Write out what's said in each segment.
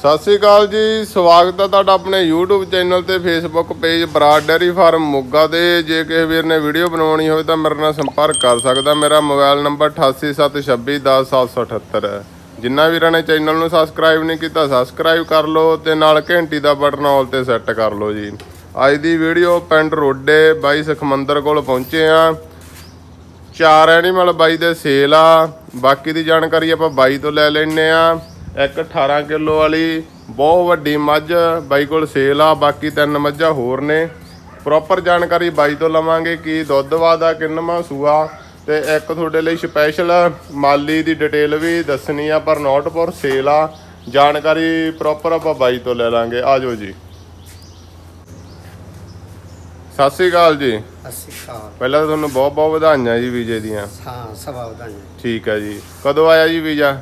ਸਤਿ ਸ੍ਰੀ ਅਕਾਲ ਜੀ, ਸਵਾਗਤ ਹੈ ਤੁਹਾਡਾ ਆਪਣੇ YouTube ਚੈਨਲ ਤੇ Facebook page Brar dairy farm Moga ਤੇ। ਜੇ ਕਿਸੇ ਵੀਰ ਨੇ ਵੀਡੀਓ ਬਣਾਉਣੀ ਹੋਵੇ ਤਾਂ ਮੇਰੇ ਨਾਲ ਸੰਪਰਕ ਕਰ ਸਕਦਾ। ਮੇਰਾ ਮੋਬਾਈਲ ਨੰਬਰ 8876210778 ਹੈ। ਜਿੰਨਾ ਵੀਰਾਂ ਨੇ ਚੈਨਲ ਨੂੰ ਸਬਸਕ੍ਰਾਈਬ ਨਹੀਂ ਕੀਤਾ ਸਬਸਕ੍ਰਾਈਬ ਕਰ ਲਓ ਤੇ ਨਾਲ ਘੰਟੀ ਦਾ ਬਟਨ ਆਲ ਤੇ ਸੈੱਟ ਕਰ ਲਓ ਜੀ। ਅੱਜ ਦੀ ਵੀਡੀਓ ਪਿੰਡ ਰੋਡੇ ਬਾਈ ਸਖਮੰਦਰ ਕੋਲ ਪਹੁੰਚੇ ਆ ਚਾਰ ਐਨੀਮਲ ਬਾਈ ਦੇ ਸੇਲ ਆ। ਬਾਕੀ ਦੀ ਜਾਣਕਾਰੀ ਆਪਾਂ ਬਾਈ ਤੋਂ ਲੈ ਲੈਣੇ ਆ ਇੱਕ 18 ਕਿਲੋ ਵਾਲੀ ਬਹੁਤ ਵੱਡੀ ਮੱਝ ਬਾਈ ਕੋਲ ਸੇਲ ਆ ਬਾਕੀ ਤਿੰਨ ਮੱਝਾਂ ਹੋਰ ਨੇ। ਪ੍ਰੋਪਰ ਜਾਣਕਾਰੀ ਬਾਈ ਤੋਂ ਲਵਾਂਗੇ ਕੀ ਦੁੱਧ ਵਾਦਾ ਕਿੰਨਵਾਂ ਸੂਆ। ਤੇ ਇੱਕ ਤੁਹਾਡੇ ਲਈ ਸਪੈਸ਼ਲ ਮਾਲੀ ਦੀ ਡਿਟੇਲ ਵੀ ਦੱਸਣੀ ਆ ਪਰ ਨੋਟ ਫॉर ਸੇਲ ਆ। ਜਾਣਕਾਰੀ ਪ੍ਰੋਪਰ ਆਪਾਂ ਬਾਈ ਤੋਂ ਲੈ ਲਾਂਗੇ। ਆਜੋ ਜੀ। ਸਤਿ ਸ੍ਰੀ ਅਕਾਲ ਜੀ। ਖਾਲ ਪਹਿਲਾਂ ਤਾਂ ਤੁਹਾਨੂੰ ਬਹੁਤ ਬਹੁਤ ਵਧਾਈਆਂ ਜੀ ਵੀਜੇ ਦੀਆਂ। ਹਾਂ ਸਭਾ ਵਧਾਈਆਂ। ਠੀਕ ਹੈ ਜੀ। ਕਦੋਂ ਆਇਆ ਜੀ ਵੀਜ਼ਾ?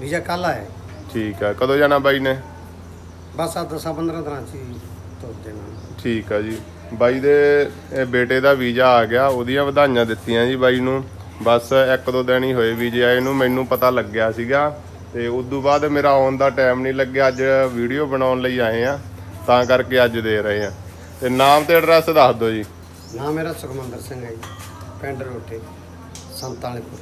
ਵੀਜ਼ਾ ਕੱਲ ਆਇਆ। ਠੀਕ ਹੈ ਕਦੋਂ ਜਾਣਾ ਬਾਈ ਨੇ? ਬਸ ਆ 10 15 ਦਿਨਾਂ ਚ ਹੀ ਤੋਰ ਦੇਣਾ ਠੀਕ ਹੈ ਜੀ। ਬਾਈ ਦੇ ਇਹ ਬੇਟੇ ਦਾ ਵੀਜ਼ਾ ਆ ਗਿਆ ਉਹਦੀਆਂ ਵਧਾਈਆਂ ਦਿੱਤੀਆਂ ਜੀ ਬਾਈ ਨੂੰ। ਬਸ ਇੱਕ ਦੋ ਦਿਨ ਹੀ ਹੋਏ ਵੀਜ਼ੇ ਆਏ ਨੂੰ ਮੈਨੂੰ ਪਤਾ ਲੱਗਿਆ ਸੀਗਾ। ਤੇ ਉਸ ਤੋਂ ਬਾਅਦ ਮੇਰਾ ਆਉਣ ਦਾ ਟਾਈਮ ਨਹੀਂ ਲੱਗਿਆ ਅੱਜ ਵੀਡੀਓ ਬਣਾਉਣ ਲਈ ਆਏ ਆ। ਤਾਂ ਕਰਕੇ ਅੱਜ ਦੇ ਰਹੇ ਆ। ਤੇ ਨਾਮ ਤੇ ਐਡਰੈਸ ਦੱਸ ਦਿਓ ਜੀ। ਨਾਮ ਮੇਰਾ ਸੁਖਮੰਦਰ ਸਿੰਘ ਹੈ ਜੀ ਪਿੰਡ ਰੋਟੇ ਸੰਤਾਲੀਪੁਰ।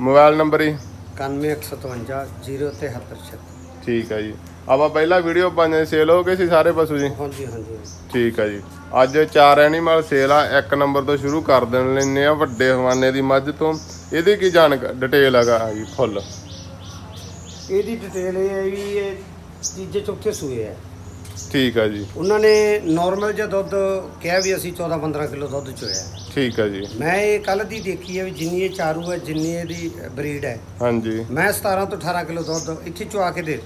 ਮੋਬਾਈਲ ਨੰਬਰ ਹੀ 9157 ਠੀਕ ਹੈ ਜੀ ਆਪਾਂ ਪਹਿਲਾਂ ਵੀਡੀਓ ਪਾਣੇ ਸੇਲ ਹੋ ਗਏ ਸੀ ਸਾਰੇ ਪਸ਼ੂ ਜੀ ਹਾਂਜੀ ਹਾਂਜੀ ਠੀਕ ਹੈ ਜੀ ਅੱਜ ਚਾਰ ਐਨੀਮਲ ਸੇਲ ਆ ਇੱਕ ਨੰਬਰ ਤੋਂ ਸ਼ੁਰੂ ਕਰ ਦੇਣ ਲੈਨੇ ਆ ਵੱਡੇ ਹਵਾਨੇ ਦੀ ਮੱਝ ਤੋਂ ਇਹਦੀ ਕੀ ਜਾਣ ਡਿਟੇਲ ਹੈਗਾ ਜੀ ਫੁੱਲ ਇਹਦੀ ਡਿਟੇਲ ਇਹ ਹੈ ਵੀ ਇਹ ਤੀਜੇ ਚੌਥੇ ਸੂਏ ਹੈ ਠੀਕ ਆ ਜੀ ਉਹਨਾਂ ਨੇ ਨਾਰਮਲ ਜਿਹਾ ਦੁੱਧ ਕਿਹਾ ਵੀ ਅਸੀਂ 14 15 ਕਿਲੋ ਦੁੱਧ ਚੋਇਆ ਠੀਕ ਹੈ ਜੀ। ਮੈਂ ਇਹ ਕੱਲ ਦੀ ਦੇਖੀ ਹੈ ਵੀ ਜਿੰਨੀ ਇਹ ਚਾਰੂ ਹੈ ਜਿੰਨੀ ਇਹਦੀ ਬਰੀਡ ਹੈ ਹਾਂਜੀ। ਮੈਂ 17 ਤੋਂ 18 ਕਿਲੋ ਦੁੱਧ ਇੱਥੇ ਚੁਆ ਕੇ ਦੇ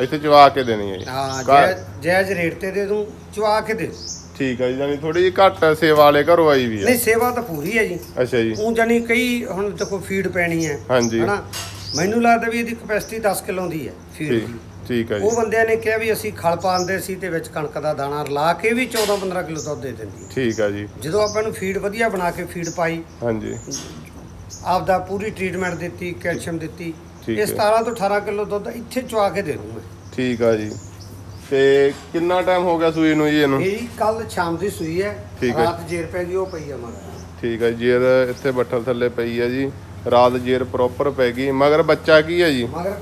ਇੱਥੇ ਚਵਾ ਕੇ ਦੇਣੀ ਹੈ ਜੀ। ਹਾਂ ਜਾਇਜ਼ ਜਾਇਜ਼ ਰੇਟ ਤੇ ਦੇ ਦੂੰ ਚੁਆ ਕੇ ਦੇ ਠੀਕ ਹੈ ਜੀ ਜਾਨੀ ਥੋੜੀ ਜਿਹੀ ਘੱਟ ਸੇਵਾ ਵਾਲੇ ਘਰੋਂ ਆਈ ਵੀ ਆ। ਨਹੀਂ ਸੇਵਾ ਤਾਂ ਪੂਰੀ ਹੈ ਜੀ। ਅੱਛਾ ਜੀ। ਉਹ ਜਾਨੀ ਕਈ ਹੁਣ ਦੇਖੋ ਫੀਡ ਪੈਣੀ ਹੈ ਹਾਂਜੀ। ਹਨਾ? ਮੈਨੂੰ ਲੱਗਦਾ ਵੀ ਇਹਦੀ ਕਪੈਸਿਟੀ 10 ਕਿਲੋ ਦੀ ਹੈ ਫੀਡ ਠੀਕ। ਦੀ। ਠੀਕ ਹੈ ਜੀ। ਉਹ ਬੰਦਿਆਂ ਨੇ ਕਿਹਾ ਵੀ ਅਸੀਂ ਖਲ ਪਾਉਂਦੇ ਸੀ ਤੇ ਵਿੱਚ ਕਣਕ ਦਾ ਦਾਣਾ ਰਲਾ ਕੇ ਵੀ 14 15 ਕਿਲੋ ਦੁੱਧ ਦੇ ਦਿੰਦੀ। ਠੀਕ ਹੈ ਜੀ। ਜਦੋਂ ਆਪਾਂ ਨੂੰ ਫੀਡ ਵਧੀਆ ਬਣਾ ਕੇ ਫੀਡ ਪਾਈ ਹਾਂਜੀ। ਆਪਦਾ ਪੂਰੀ ਟ੍ਰੀਟਮੈਂਟ ਦਿੱਤੀ ਕੈਲਸ਼ੀਅਮ ਦਿੱਤੀ ਇਹ ਹੈ। 17 ਤੋਂ 18 ਕਿਲੋ ਦੁੱਧ ਇੱਥੇ ਚੁਆ ਕੇ ਦੇ ਦੂੰ ਮੈਂ ਠੀਕ ਆ ਜੀ। ਤੇ ਕਿੰਨਾ ਟਾਈਮ ਹੋ ਗਿਆ ਸੂਈ ਨੂੰ ਜੀ ਇਹਨੂੰ? ਇਹ ਕੱਲ ਸ਼ਾਮ ਦੀ ਸੂਈ ਹੈ। ਰਾਤ ਜੇਰ ਪੈ ਗਈ ਉਹ ਪਈ ਆ ਮਗਰ। ਠੀਕ ਹੈ ਜੇਰ ਇੱਥੇ ਬੱਠਲ ਥੱਲੇ ਪਈ ਹੈ ਜੀ। ਰਾਤ ਜੇਰ ਪ੍ਰੋਪਰ ਪੈ ਗਈ ਮਗਰ ਬੱਚਾ ਕੀ ਹੈ ਜੀ? ਮਗਰ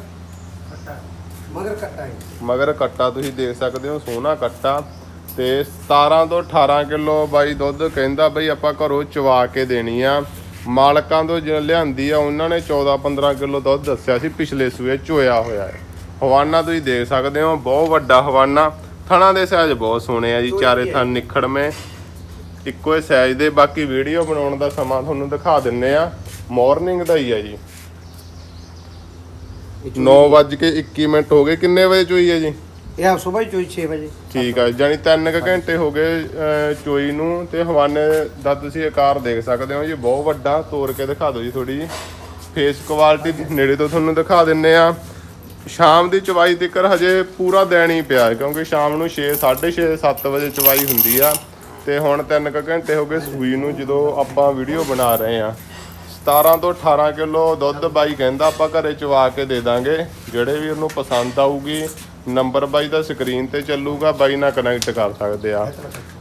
ਮਗਰ ਕੱਟਾ ਹੈ। ਮਗਰ ਕੱਟਾ ਤੁਸੀਂ ਦੇਖ ਸਕਦੇ ਹੋ ਸੋਹਣਾ ਕੱਟਾ। ਤੇ 17 ਤੋਂ 18 ਕਿਲੋ ਬਾਈ ਦੁੱਧ ਕਹਿੰਦਾ ਬਈ ਆਪਾਂ ਘਰੋਂ ਚਵਾ ਕੇ ਦੇਣੀ ਆ। ਮਾਲਕਾਂ ਤੋਂ ਜੋ ਲਿਆਂਦੀ ਆ ਉਹਨਾਂ ਨੇ 14 15 ਕਿਲੋ ਦੁੱਧ ਦੱਸਿਆ ਸੀ ਪਿਛਲੇ ਸੂਏ ਚੋਇਆ ਹੋਇਆ ਹੈ। ਹਵਾਨਾ ਤੁਸੀਂ ਦੇਖ ਸਕਦੇ ਹੋ ਬਹੁਤ ਵੱਡਾ ਹਵਾਨਾ। ਥਣਾ ਦੇ ਸਾਈਜ਼ ਬਹੁਤ ਸੋਹਣੇ ਆ ਜੀ ਚਾਰੇ ਥਣ ਨਿਖੜਵੇਂ ਇੱਕੋ ਹੀ ਸਾਈਜ਼ ਦੇ ਬਾਕੀ ਵੀਡੀਓ ਬਣਾਉਣ ਦਾ ਸਮਾਂ ਤੁਹਾਨੂੰ ਦਿਖਾ ਦਿੰਨੇ ਆ। ਮਾਰਨਿੰਗ ਦਾ ਹੀ ਆ ਜੀ। 9:21 ਮਿੰਟ ਹੋ ਗਏ। ਕਿੰਨੇ ਵਜੇ ਚੋਈ ਹੈ ਜੀ? ਇਹ ਆ ਸਵੇਰ ਚੋਈ 6 ਵਜੇ। ਠੀਕ ਆ ਜਾਨੀ 3 ਕੁ ਘੰਟੇ ਹੋ ਗਏ ਅਹ, ਚੋਈ ਨੂੰ ਤੇ ਹਵਾਨੇ ਦਾ ਤੁਸੀਂ ਆਕਾਰ ਦੇਖ ਸਕਦੇ ਹੋ ਜੀ। ਬਹੁਤ ਵੱਡਾ ਤੋੜ ਕੇ ਦਿਖਾ ਦਿਓ ਜੀ ਥੋੜੀ ਜੀ ਫੇਸ ਕੁਆਲਿਟੀ ਨੇੜੇ ਤੋਂ ਤੁਹਾਨੂੰ ਦਿਖਾ ਦਿੰਨੇ ਆ। ਸ਼ਾਮ ਦੀ ਚਵਾਈ ਤੱਕਰ ਹਜੇ ਪੂਰਾ ਦਿਨ ਹੀ ਪਿਆ ਹੈ ਕਿਉਂਕਿ ਸ਼ਾਮ ਨੂੰ 6 6:30 7 ਵਜੇ ਚਵਾਈ ਹੁੰਦੀ ਆ। ਤੇ ਹੁਣ 3 ਕੁ ਘੰਟੇ ਹੋ ਗਏ ਸੂਈ ਨੂੰ ਜਦੋਂ ਆਪਾਂ ਵੀਡੀਓ ਬਣਾ ਰਹੇ ਆ। 17 ਤੋਂ 18 ਕਿਲੋ ਦੁੱਧ ਬਾਈ ਕਹਿੰਦਾ ਆਪਾਂ ਘਰੇ ਚਵਾ ਕੇ ਦੇ ਦਾਂਗੇ। ਜਿਹੜੇ ਵੀ ਉਹਨੂੰ ਪਸੰਦ ਆਊਗੀ ਨੰਬਰ ਬਾਈ ਦਾ ਸਕਰੀਨ ਤੇ ਚੱਲੂਗਾ, ਬਾਈ ਨਾਲ ਕਨੈਕਟ ਕਰ ਸਕਦੇ ਆ।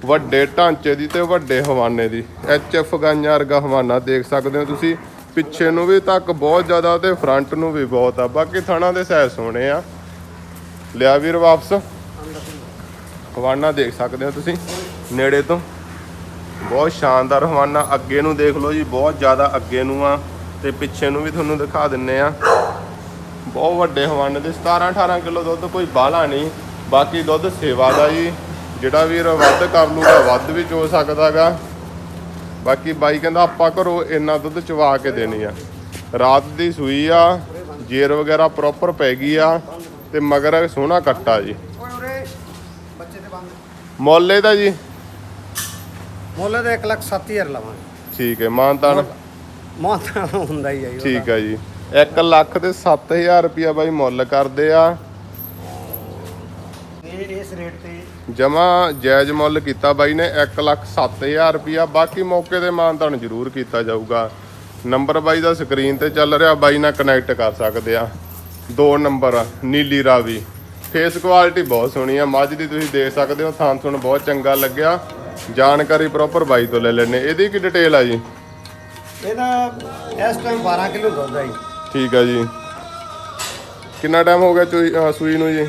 ਵੱਡੇ ਢਾਂਚੇ ਦੀ ਤੇ ਵੱਡੇ ਹਵਾਨੇ ਦੀ। ਐਚ ਐਫ ਗਾਈਆਂ ਵਰਗਾ ਹਵਾਨਾ ਦੇਖ ਸਕਦੇ ਹੋ ਤੁਸੀਂ। ਪਿੱਛੇ ਨੂੰ ਵੀ ਤੱਕ ਬਹੁਤ ਜ਼ਿਆਦਾ ਤੇ ਫਰੰਟ ਨੂੰ ਵੀ ਬਹੁਤ ਆ। ਬਾਕੀ ਥਣਾ ਦੇ ਸਾਈਜ਼ ਸੋਹਣੇ ਆ। ਲਿਆ ਵੀਰ ਵਾਪਸ। ਹਵਾਨਾ ਦੇਖ ਸਕਦੇ ਹੋ ਤੁਸੀਂ, ਨੇੜੇ ਤੋਂ। ਬਹੁਤ ਸ਼ਾਨਦਾਰ ਹਵਾਨਾ ਅੱਗੇ ਨੂੰ ਦੇਖ ਲਓ ਜੀ ਬਹੁਤ ਜ਼ਿਆਦਾ ਅੱਗੇ ਨੂੰ ਆ ਤੇ ਪਿੱਛੇ ਨੂੰ ਵੀ ਤੁਹਾਨੂੰ ਦਿਖਾ ਦਿੰਨੇ ਆ। ਬਹੁਤ ਵੱਡੇ ਹਵਾਨੇ ਦੇ 17 18 ਕਿਲੋ ਦੁੱਧ ਕੋਈ ਬਾਹਲਾ ਨਹੀਂ ਬਾਕੀ ਦੁੱਧ ਸੇਵਾ ਦਾ ਜੀ ਜਿਹੜਾ ਵੀਰ ਵੱਧ ਕਰ ਲੂਗਾ ਵੱਧ ਵੀ ਚੋ ਸਕਦਾਗਾ ਬਾਕੀ ਬਾਈ ਕਹਿੰਦਾ ਆਪਾਂ ਘਰੋਂ ਇੰਨਾ ਦੁੱਧ ਚਵਾ ਕੇ ਦੇਣੀ ਆ। ਰਾਤ ਦੀ ਸੂਈ ਆ ਜੇਰ ਵਗੈਰਾ ਪ੍ਰੋਪਰ ਪੈ ਗਈ ਆ ਤੇ ਮਗਰ ਸੋਹਣਾ ਕੱਟਾ ਜੀ। ਓਏ ਓਰੇ ਬੱਚੇ ਦੇ ਬੰਦ ਮੁੱਲ ਇਹਦਾ ਜੀ ਮੁੱਲ ਦਾ 1 ਲੱਖ 7000 ਲਵਾਂਗੇ। ਠੀਕ ਹੈ ਮਾਨਤਾਨ। ਮੌਤਾਂ ਹੁੰਦਾ ਹੀ ਆ ਜੀ। ਠੀਕ ਹੈ ਜੀ। 1 ਲੱਖ ਤੇ 7000 ਰੁਪਿਆ ਬਾਈ ਮੁੱਲ ਕਰਦੇ ਆ। ਇਹ ਇਸ ਰੇਟ ਤੇ ਜਮਾ ਜਾਇਜ਼ ਮੁੱਲ ਕੀਤਾ ਬਾਈ ਨੇ 1 ਲੱਖ 7000 ਰੁਪਿਆ ਬਾਕੀ ਮੌਕੇ ਤੇ ਮਾਨਤਾਨ ਜ਼ਰੂਰ ਕੀਤਾ ਜਾਊਗਾ। ਨੰਬਰ ਬਾਈ ਦਾ ਸਕਰੀਨ ਤੇ ਚੱਲ ਰਿਹਾ ਬਾਈ ਨਾਲ ਕਨੈਕਟ ਕਰ ਸਕਦੇ ਆ। ਦੋ ਨੰਬਰ ਆ, ਨੀਲੀ ਰਾਵੀ। ਫੇਸ ਕੁਆਲਿਟੀ ਬਹੁਤ ਸੋਹਣੀ ਆ। ਮੱਝ ਦੀ ਤੁਸੀਂ ਦੇਖ ਸਕਦੇ ਹੋ ਥਾਂ ਤੁਹਾਨੂੰ ਬਹੁਤ ਚੰਗਾ ਲੱਗਿਆ। ਜਾਣਕਾਰੀ ਪ੍ਰੋਪਰ ਬਾਈ ਤੋਂ ਲੈ ਲੈਣੇ ਇਹਦੀ ਕੀ ਡਿਟੇਲ ਆ ਜੀ? ਇਹਦਾ ਇਸ ਟਾਈਮ 12 ਕਿਲੋ ਦੁੱਧ ਹੈ ਜੀ। ਠੀਕ ਆ ਜੀ। ਕਿੰਨਾ ਟਾਈਮ ਹੋ ਗਿਆ ਚੋਈ- ਅਹ ਸੂਈ ਨੂੰ ਜੀ?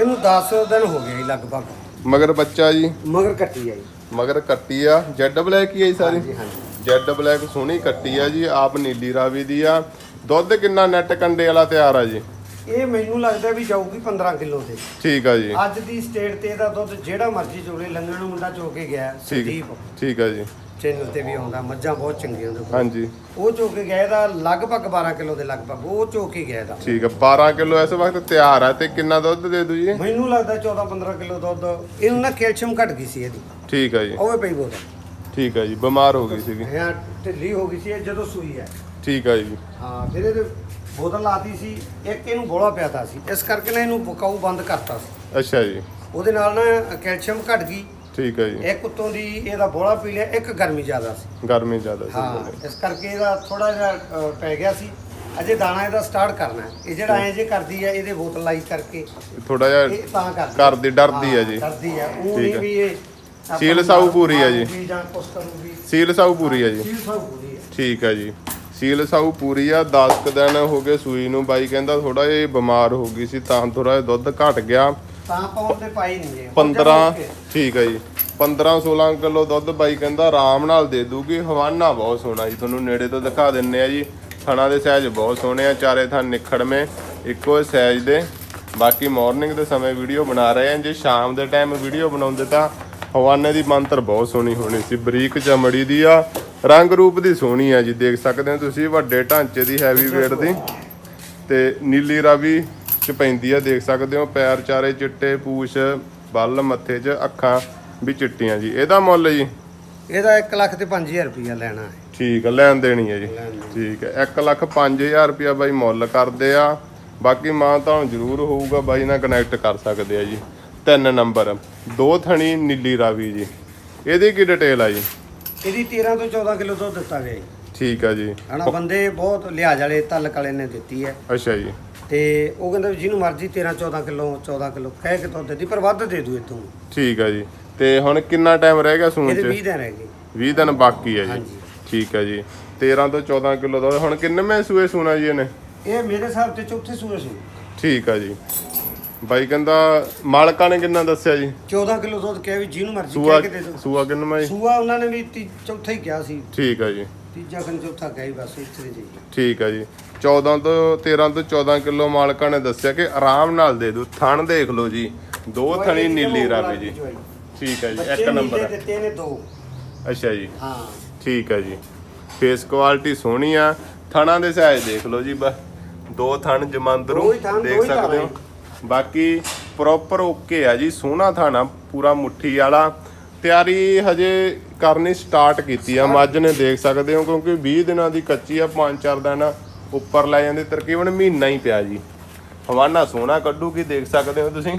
ਇਹਨੂੰ 10 ਦਿਨ ਹੋ ਗਏ ਜੀ ਲਗਭਗ। ਮਗਰ ਬੱਚਾ ਜੀ? ਮਗਰ ਕੱਟੀ ਹੈ ਜੀ। ਮਗਰ ਕੱਟੀ ਆ। ਜੈਡ ਬਲੈਕ ਹੀ ਆ ਜੀ ਸਾਰੀ? ਹਾਂਜੀ ਹਾਂਜੀ। ਜੈਡ ਬਲੈਕ ਸੋਹਣੀ ਕੱਟੀ ਆ ਜੀ ਆਪ ਨੀਲੀ ਰਾਵੀ ਦੀ ਆ। ਦੁੱਧ ਕਿੰਨਾ ਨੈਟ ਕੰਡੇ ਵਾਲਾ ਤਿਆਰ ਆ ਜੀ? ਇਹ ਮੈਨੂੰ ਲੱਗਦਾ ਵੀ ਜਾਊਗੀ 15 ਕਿਲੋ ਤੇ। ਠੀਕ ਆ ਜੀ। ਅੱਜ ਦੀ ਸਟੇਟ ਤੇ ਇਹਦਾ ਦੁੱਧ ਜਿਹੜਾ ਮਰਜ਼ੀ ਚੋਲੇ ਲੰਗਣ ਨੂੰ ਮੁੰਡਾ ਚੋ ਕੇ ਗਿਆ ਠੀਕ ਸੰਦੀਪ। ਠੀਕ ਆ ਜੀ। ਚੈਨਲ ਤੇ ਵੀ ਆਉਂਦਾ ਮੱਝਾਂ ਬਹੁਤ ਚੰਗੀਆਂ ਉਹਦੇ ਕੋਲ ਹਾਂਜੀ। ਉਹ ਚੋ ਕੇ ਗਿਆ ਇਹਦਾ ਲਗਭਗ 12 ਕਿਲੋ ਦੇ ਲਗਭਗ ਉਹ ਚੋ ਕੇ ਗਿਆ ਇਹਦਾ। ਠੀਕ ਆ 12 ਕਿਲੋ ਇਸ ਵਕਤ ਤਿਆਰ ਆ ਤੇ ਕਿੰਨਾ ਦੁੱਧ ਦੇ ਦੂ ਜੀ? ਮੈਨੂੰ ਲੱਗਦਾ 14 15 ਕਿਲੋ ਦੁੱਧ ਇਹਨੂੰ ਨਾ ਕੈਲਸ਼ੀਅਮ ਘਟ ਗਈ ਸੀ ਇਹਦੀ। ਠੀਕ ਆ ਜੀ। ਉਹ ਪਈ ਬੋਲ ਠੀਕ ਆ ਜੀ ਬਿਮਾਰ ਹੋ ਗਈ ਸੀਗੀ। ਹਾਂ ਢਿੱਲੀ ਹੋ ਗਈ ਸੀ ਇਹ ਜਦੋਂ ਸੂਈ ਹੈ। ਠੀਕ ਆ ਜੀ। ਹਾਂ ਫਿਰ ਇਹਦੇ ਬੋਤਲ ਲਾਤੀ ਸੀ ਇੱਕ ਇਹਨੂੰ ਗੋਲਾ ਪਿਆਤਾ ਸੀ। ਇਸ ਕਰਕੇ ਨਾ ਇਹਨੂੰ ਬਕਾਊ ਬੰਦ ਕਰਤਾ ਸੀ। ਅੱਛਾ ਜੀ। ਉਹਦੇ ਨਾਲ ਨਾ ਕੈਲਸ਼ੀਅਮ ਘਟ ਗਈ। ਠੀਕ ਆ ਜੀ। ਇੱਕ ਉੱਤੋਂ ਦੀ ਇਹਦਾ ਬੋਲਾ ਪੀ ਲਿਆ ਇੱਕ ਗਰਮੀ ਜ਼ਿਆਦਾ ਸੀ। ਗਰਮੀ ਜ਼ਿਆਦਾ ਸੀ। ਹਾਂ ਇਸ ਕਰਕੇ ਇਹਦਾ ਥੋੜਾ ਜਿਹਾ ਅ, ਪੈ ਗਿਆ ਸੀ। ਅਜੇ ਦਾਣਾ ਇਹਦਾ ਸਟਾਰਟ ਕਰਨਾ ਹੈ। ਇਹ ਜਿਹੜਾ ਐਂ ਜੇ ਕਰਦੀ ਹੈ ਇਹਦੇ ਬੋਤਲ ਲਾਈ ਕਰਕੇ ਥੋੜਾ ਜਿਹਾ ਇਹ ਤਾਂ ਕਰਦੀ ਕਰਦੀ ਡਰਦੀ ਹੈ ਜੀ। ਡਰਦੀ ਹੈ। ਉਹ ਠੀਕ ਨਹੀਂ ਹੈ। ਵੀ ਇਹ ਸੀਲ ਸਾਊ ਪੂਰੀ ਹੈ ਜੀ। ਮਾਰੂਗੀ ਜਾਂ ਕੁਛ ਕਰੂਗੀ। ਸੀਲ ਸਾਊ ਪੂਰੀ ਆ ਜੀ। ਸੀਲ ਸਾਊ ਪੂਰੀ ਹੈ। ਠੀਕ ਆ ਜੀ। ਸੀਲ ਸਾਊ ਪੂਰੀ ਆ 10 ਕੁ ਦਿਨ ਹੋ ਗਏ ਸੂਈ ਨੂੰ ਬਾਈ ਕਹਿੰਦਾ ਥੋੜਾ ਜਿਹਾ ਬਿਮਾਰ ਹੋ ਗਈ ਸੀ ਤਾਂ ਥੋੜਾ ਜਿਹਾ ਦੁੱਧ ਘਟ ਗਿਆ। ਤਾਂ ਪਾਉਣ ਤੇ ਪਾਈ ਨਹੀਂ ਜੇ 15 ਠੀਕ ਆ ਜੀ। 15 16 ਕਿਲੋ ਦੁੱਧ ਬਾਈ ਕਹਿੰਦਾ ਆਰਾਮ ਨਾਲ ਦੇ ਦੂਗੀ। ਹਵਾਨਾ ਬਹੁਤ ਸੋਹਣਾ ਜੀ ਤੁਹਾਨੂੰ ਨੇੜੇ ਤੋਂ ਦਿਖਾ ਦਿੰਨੇ ਆ ਜੀ। ਥਣਾ ਦੇ ਸਾਈਜ਼ ਬਹੁਤ ਸੋਹਣੇ ਆ ਚਾਰੇ ਥਾਂ ਨਿਖੜਵੇਂ ਇੱਕੋ ਸਾਈਜ਼ ਦੇ। ਬਾਕੀ ਮਾਰਨਿੰਗ ਦੇ ਸਮੇਂ ਵੀਡੀਓ ਬਣਾ ਰਹੇ ਆ। ਜੇ ਸ਼ਾਮ ਦੇ ਟਾਈਮ ਵੀਡੀਓ ਬਣਾਉਂਦੇ ਤਾਂ ਹਵਾਨੇ ਦੀ ਮੰਤਰ ਬਹੁਤ ਸੋਹਣੀ ਹੋਣੀ ਸੀ। ਬਰੀਕ ਚਮੜੀ ਦੀ ਆ ਰੰਗ ਰੂਪ ਦੀ ਸੋਹਣੀ ਆ ਜੀ ਦੇਖ ਸਕਦੇ ਹੋ ਤੁਸੀਂ ਵੱਡੇ ਢਾਂਚੇ ਦੀ ਹੈਵੀ weight ਦੀ। ਤੇ ਨੀਲੀ ਰਾਵੀ ਚ ਪੈਂਦੀ ਆ ਦੇਖ ਸਕਦੇ ਹੋ ਪੈਰ ਚਾਰੇ ਚਿੱਟੇ ਪੂਛ ਬੱਲ ਮੱਥੇ 'ਚ ਅੱਖਾਂ ਵੀ ਚਿੱਟੀਆਂ ਜੀ। ਇਹਦਾ ਮੁੱਲ ਜੀ? ਇਹਦਾ 1 ਲੱਖ ਤੇ 5000 ਰੁਪਇਆ ਲੈਣਾ ਹੈ। ਠੀਕ ਆ ਲੈਣ ਦੇਣੀ ਹੈ ਜੀ। ਠੀਕ ਹੈ 1 ਲੱਖ 5000 ਰੁਪਇਆ ਬਾਈ ਮੁੱਲ ਕਰਦੇ ਆ। ਬਾਕੀ ਮਾਂ ਤਾਂ ਜ਼ਰੂਰ ਹੋਊਗਾ ਬਾਈ ਨਾਲ ਕਨੈਕਟ ਕਰ ਸਕਦੇ ਆ ਜੀ। ਤਿੰਨ ਨੰਬਰ ਦੋ ਥਣੀ ਨੀਲੀ ਰਾਵੀ ਜੀ। ਇਹਦੀ ਕੀ ਡਿਟੇਲ ਆ ਜੀ? ਇਹਦੀ 13 ਤੋਂ 14 ਕਿਲੋ ਦੁੱਧ ਦਿੱਤਾ ਗਿਆ ਜੀ। ਠੀਕ ਆ ਜੀ। ਹਨਾ ਬੰਦੇ ਬਹੁਤ ਲਿਹਾਜ਼ ਵਾਲੇ ਤਲਕ ਵਾਲੇ ਨੇ ਦਿੱਤੀ ਹੈ। ਅੱਛਾ ਜੀ। ਤੇ ਉਹ ਕਹਿੰਦਾ ਵੀ ਜਿਹਨੂੰ ਮਰਜ਼ੀ 13 14 ਕਿਲੋ 14 ਕਿਲੋ ਕਹਿ ਕੇ ਦੁੱਧ ਦਿੱਤੀ ਪਰ ਵੱਧ ਦੇ ਦੂ ਇਤੋਂ ਠੀਕ ਆ ਜੀ। ਤੇ ਹੁਣ ਕਿੰਨਾ ਟਾਈਮ ਰਹਿ ਗਿਆ ਸੂਣ ਇਹਦੇ 20 ਚ ਦਿਨ ਰਹਿ ਗਏ। 20 ਦਿਨ ਬਾਕੀ ਹੈ ਜੀ। ਹਾਂਜੀ। ਠੀਕ ਹੈ ਜੀ। 13 ਤੋਂ 14 ਕਿਲੋ ਦਾ ਹੁਣ ਕਿੰਨੇ ਮੈਂ ਸੂਏ ਸੂਣਾ ਜੀ ਇਹਨੇ? ਇਹ ਮੇਰੇ ਹਿਸਾਬ ਤੇ ਚੌਥੇ ਸੂਏ ਸੀ ਠੀਕ ਆ ਜੀ। ਬਾਈ ਕਹਿੰਦਾ ਮਾਲਕਾਂ ਨੇ ਕਿੰਨਾ ਦੱਸਿਆ ਜੀ? 14 ਕਿਲੋ ਦੁੱਧ ਕਿਹਾ ਵੀ ਜਿਹਨੂੰ ਮਰਜ਼ੀ ਸੂਆ ਕਹਿ ਕੇ ਦੇ ਦੋ ਸੂਆ ਕਿੰਨਾ ਜੀ ਸੂਆ ਉਹਨਾਂ ਨੇ ਵੀ ਤੀ- ਚੌਥਾ ਹੀ ਕਿਹਾ ਸੀ। ਠੀਕ ਆ ਜੀ। ਤੀਜਾ ਖਨ ਚੌਥਾ ਕਿਹਾ ਹੀ ਬਸ ਇੱਥੇ ਜੀ। ਠੀਕ ਆ ਜੀ। 14 ਤੋਂ 13 ਤੋਂ 14 ਕਿਲੋ ਮਾਲਕਾਂ ਨੇ ਦੱਸਿਆ ਕਿ ਆਰਾਮ ਨਾਲ ਦੇ ਦੂ ਥਣ ਦੇਖ ਲਓ ਜੀ। ਦੋ ਥਣੀ ਨੀਲੀ ਰਾਵੀ ਜੀ। ਠੀਕ ਹੈ ਜੀ ਇੱਕ ਨੰਬਰ ਹੈ ਦਿੱਤੇ ਨੇ ਦੋ। ਅੱਛਾ ਜੀ। ਹਾਂ। ਠੀਕ ਹੈ ਜੀ। ਫੇਸ ਕੁਆਲਿਟੀ ਸੋਹਣੀ ਆ। ਥਣਾਂ ਦੇ ਸਾਈਜ਼ ਦੇਖ ਲਓ ਜੀ ਬਸ। ਦੋ ਥਣ ਜਮਾਂਦਰੂ ਦੋ ਹੀ ਥਣ, ਦੇਖ ਹੀ ਸਕਦੇ ਹੋ। ਬਾਕੀ ਪ੍ਰੋਪਰ ਓਕੇ ਆ ਜੀ, ਸੋਹਣਾ ਥਾਣਾ, ਪੂਰਾ ਮੁੱਠੀ ਵਾਲਾ। ਤਿਆਰੀ ਹਜੇ ਕਰਨੀ ਸਟਾਰਟ ਕੀਤੀ ਆ, ਮੱਝ ਨੇ ਦੇਖ ਸਕਦੇ ਹੋ, ਕਿਉਂਕਿ 20 ਦਿਨਾਂ ਦੀ ਕੱਚੀ ਆ 5-4 ਦਿਨ ਉੱਪਰ ਲੈ ਜਾਂਦੇ, ਤਕਰੀਬਨ ਮਹੀਨਾ ਹੀ ਪਿਆ ਜੀ। ਹਵਾਨਾ ਸੋਹਣਾ ਕੱਢੂਗੀ, ਦੇਖ ਸਕਦੇ ਹੋ ਤੁਸੀਂ।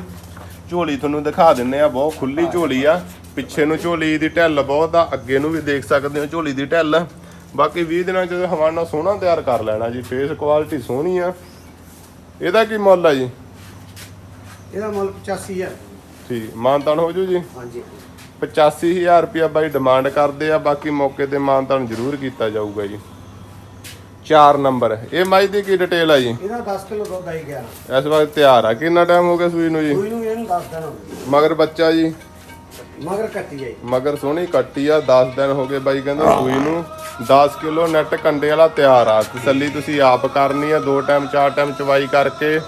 ਝੋਲੀ ਤੁਹਾਨੂੰ ਦਿਖਾ ਦਿੰਨੇ ਆ, ਬਹੁਤ ਖੁੱਲੀ ਝੋਲੀ ਆ। ਪਿੱਛੇ ਨੂੰ ਝੋਲੀ ਦੀ ਢਿੱਲ ਬਹੁਤ ਆ, ਅੱਗੇ ਨੂੰ ਵੀ ਦੇਖ ਸਕਦੇ ਹੋ ਝੋਲੀ ਦੀ ਢਿੱਲ। ਬਾਕੀ 20 ਦਿਨਾਂ ਚ ਹਵਾਨਾ ਸੋਹਣਾ ਤਿਆਰ ਕਰ ਲੈਣਾ ਜੀ ਫੇਸ ਕੁਆਲਿਟੀ ਸੋਹਣੀ ਆ। ਇਹਦਾ ਕੀ ਮੁੱਲ ਆ ਜੀ? ਇਹਦਾ ਮੁੱਲ 85000 ਠੀਕ ਮਾਨਤਾਨ ਹੋ ਜੂ ਜੀ? ਹਾਂਜੀ। 85000 ਰੁਪਇਆ ਬਾਈ ਡਿਮਾਂਡ ਕਰਦੇ ਆ ਬਾਕੀ ਮੌਕੇ ਤੇ ਮਾਨਤਾਨ ਜ਼ਰੂਰ ਕੀਤਾ ਜਾਊਗਾ ਜੀ। 4 ਨੰਬਰ ਇਹ ਮਾਈ ਦੀ ਕੀ ਡਿਟੇਲ ਆ ਜੀ? ਇਹਦਾ 10 ਕਿਲੋ ਦੁੱਧ ਆਈ ਗਿਆ ਇਸ ਵਕਤ ਤਿਆਰ ਆ। ਕਿੰਨਾ ਟਾਈਮ ਹੋ ਗਿਆ ਸੂਈ ਨੂੰ ਜੀ? ਕੋਈ ਨੂੰ ਇਹਨੂੰ 10 ਦਿਨ ਹੋ ਗਏ। ਮਗਰ ਬੱਚਾ ਜੀ? ਮਗਰ ਕੱਟੀ ਜਾਈ ਮਗਰ ਸੋਹਣੀ ਕੱਟੀ ਆ 10 ਦਿਨ ਹੋ ਗਏ ਬਾਈ ਕਹਿੰਦਾ ਸੂਈ ਨੂੰ। 10 ਕਿਲੋ ਨੈਟ ਕੰਡੇ ਵਾਲਾ ਤਿਆਰ ਆ। ਤਸੱਲੀ ਤੁਸੀਂ ਆਪ ਕਰਨੀ ਆ ਦੋ ਟਾਈਮ ਚਾਰ ਟਾਈਮ ਚਵਾਈ ਕਰਕੇ।